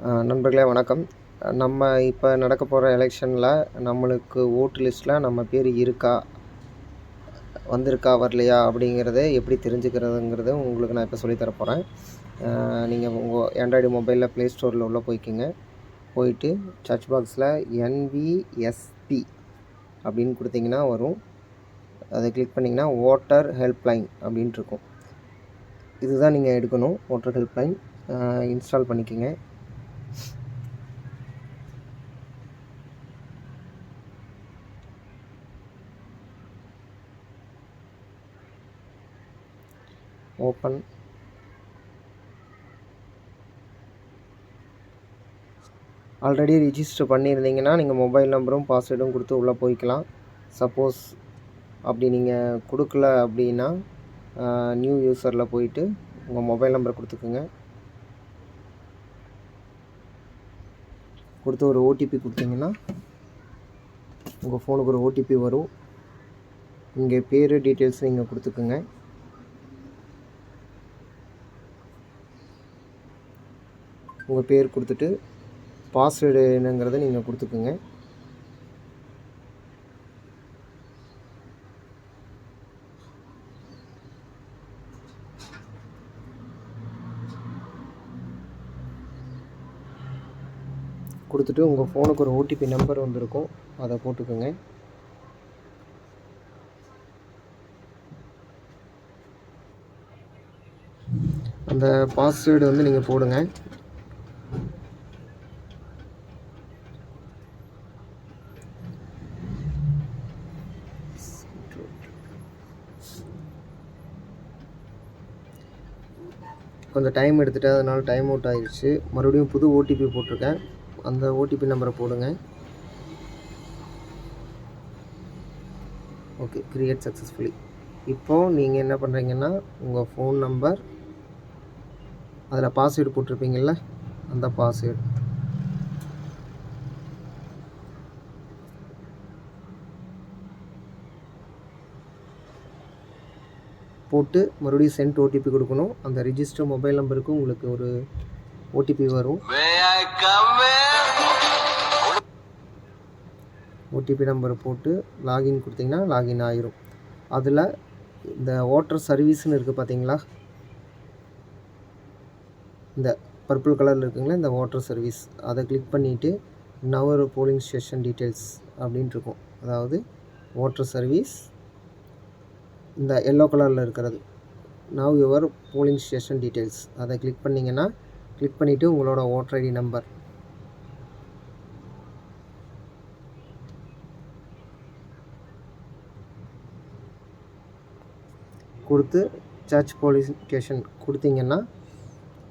நண்பர்களே வணக்கம். நம்ம இப்போ நடக்க போகிற எலெக்ஷனில் நம்மளுக்கு ஓட்டு லிஸ்ட்டில் நம்ம பேர் இருக்கா வந்திருக்கா வரலையா அப்படிங்கிறத எப்படி தெரிஞ்சுக்கிறதுங்கிறது உங்களுக்கு நான் இப்போ சொல்லித்தர போகிறேன் நீங்கள் உங்கள் ஆண்ட்ராய்டு மொபைலில் ப்ளே ஸ்டோரில் உள்ளே போய்க்கிங்க. போயிட்டு சர்ச் பாக்ஸில் என்விஎஸ்பி அப்படின்னு கொடுத்தீங்கன்னா வரும். அதை கிளிக் பண்ணிங்கன்னா ஓட்டர் ஹெல்ப்லைன் அப்படின்ட்டு இருக்கும். இதுதான் நீங்கள் எடுக்கணும் ஓட்டர் ஹெல்ப்லைன் இன்ஸ்டால் பண்ணிக்கோங்க. ஓப்பன் ஆல்ரெடி ரிஜிஸ்டர் பண்ணியிருந்தீங்கன்னா நீங்கள் மொபைல் நம்பரும் பாஸ்வேர்டும் கொடுத்து உள்ளே போய்க்கலாம். சப்போஸ் அப்படி நீங்கள் கொடுக்கல அப்படின்னா நியூ யூஸரில் போயிட்டு உங்கள் மொபைல் நம்பரை கொடுத்துக்குங்க. கொடுத்து ஒரு ஓடிபி கொடுத்தீங்கன்னா உங்கள் ஃபோனுக்கு ஒரு ஓடிபி வரும். இங்கே பேர் டீட்டெயில்ஸ் நீங்கள் கொடுத்துக்குங்க. உங்கள் பேர் கொடுத்துட்டு பாஸ்வேர்டு என்னங்கிறத நீங்கள் கொடுத்துக்குங்க. கொடுத்துட்டு உங்கள் ஃபோனுக்கு ஒரு ஓடிபி நம்பர் வந்திருக்கும். அதை போட்டுக்கோங்க. அந்த பாஸ்வேர்டு வந்து நீங்கள் போடுங்க. கொஞ்சம் டைம் எடுத்துகிட்டு அதனால் டைம் அவுட் ஆயிடுச்சு மறுபடியும் புது ஓடிபி போட்டிருக்கேன். அந்த ஓடிபி நம்பரை போடுங்க. ஓகே கிரியேட் சக்ஸஸ்ஃபுல்லி இப்போது நீங்கள் என்ன பண்ணுறீங்கன்னா உங்கள் ஃபோன் நம்பர் அதில் பாஸ்வேர்டு போட்டிருப்பீங்கள்ல அந்த பாஸ்வேர்டு போட்டு மறுபடியும் சென்ட் ஓடிபி கொடுக்கணும். அந்த ரிஜிஸ்டர் மொபைல் நம்பருக்கு உங்களுக்கு ஒரு ஓடிபி வரும். ஓடிபி நம்பரை போட்டு லாகின் கொடுத்தீங்கன்னா லாகின் ஆயிரும். அதில் இந்த ஓட்டர் சர்வீஸ்னு இருக்குது பார்த்தீங்களா இந்த பர்பிள் கலரில் இருக்குங்களா இந்த ஓட்டர் சர்வீஸ் அதை கிளிக் பண்ணிவிட்டு நவர் போலிங் ஸ்டேஷன் டீட்டெயில்ஸ் அப்படின்ட்டு இருக்கும். அதாவது ஓட்டர் சர்வீஸ் இந்த எல்லோ கலரில் இருக்கிறது. Now your polling station details அதை கிளிக் பண்ணிங்கன்னா கிளிக் பண்ணிவிட்டு உங்களோட ஓட்டர் ஐடி நம்பர் கொடுத்து சர்ச் போலீஸ் ஸ்டேஷன் கொடுத்தீங்கன்னா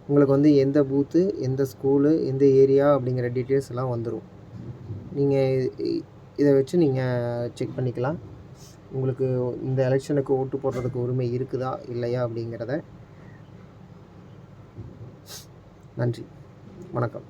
உங்களுக்கு வந்து எந்த பூத்து எந்த ஸ்கூலு எந்த ஏரியா அப்படிங்கிற டீட்டெயில்ஸ் எல்லாம் வந்துடும் நீங்கள் இதை வச்சு நீங்கள் செக் பண்ணிக்கலாம். உங்களுக்கு இந்த எலெக்ஷனுக்கு ஓட்டு போடுறதுக்கு உரிமை இருக்குதா இல்லையா அப்படிங்கிறத. நன்றி. வணக்கம்.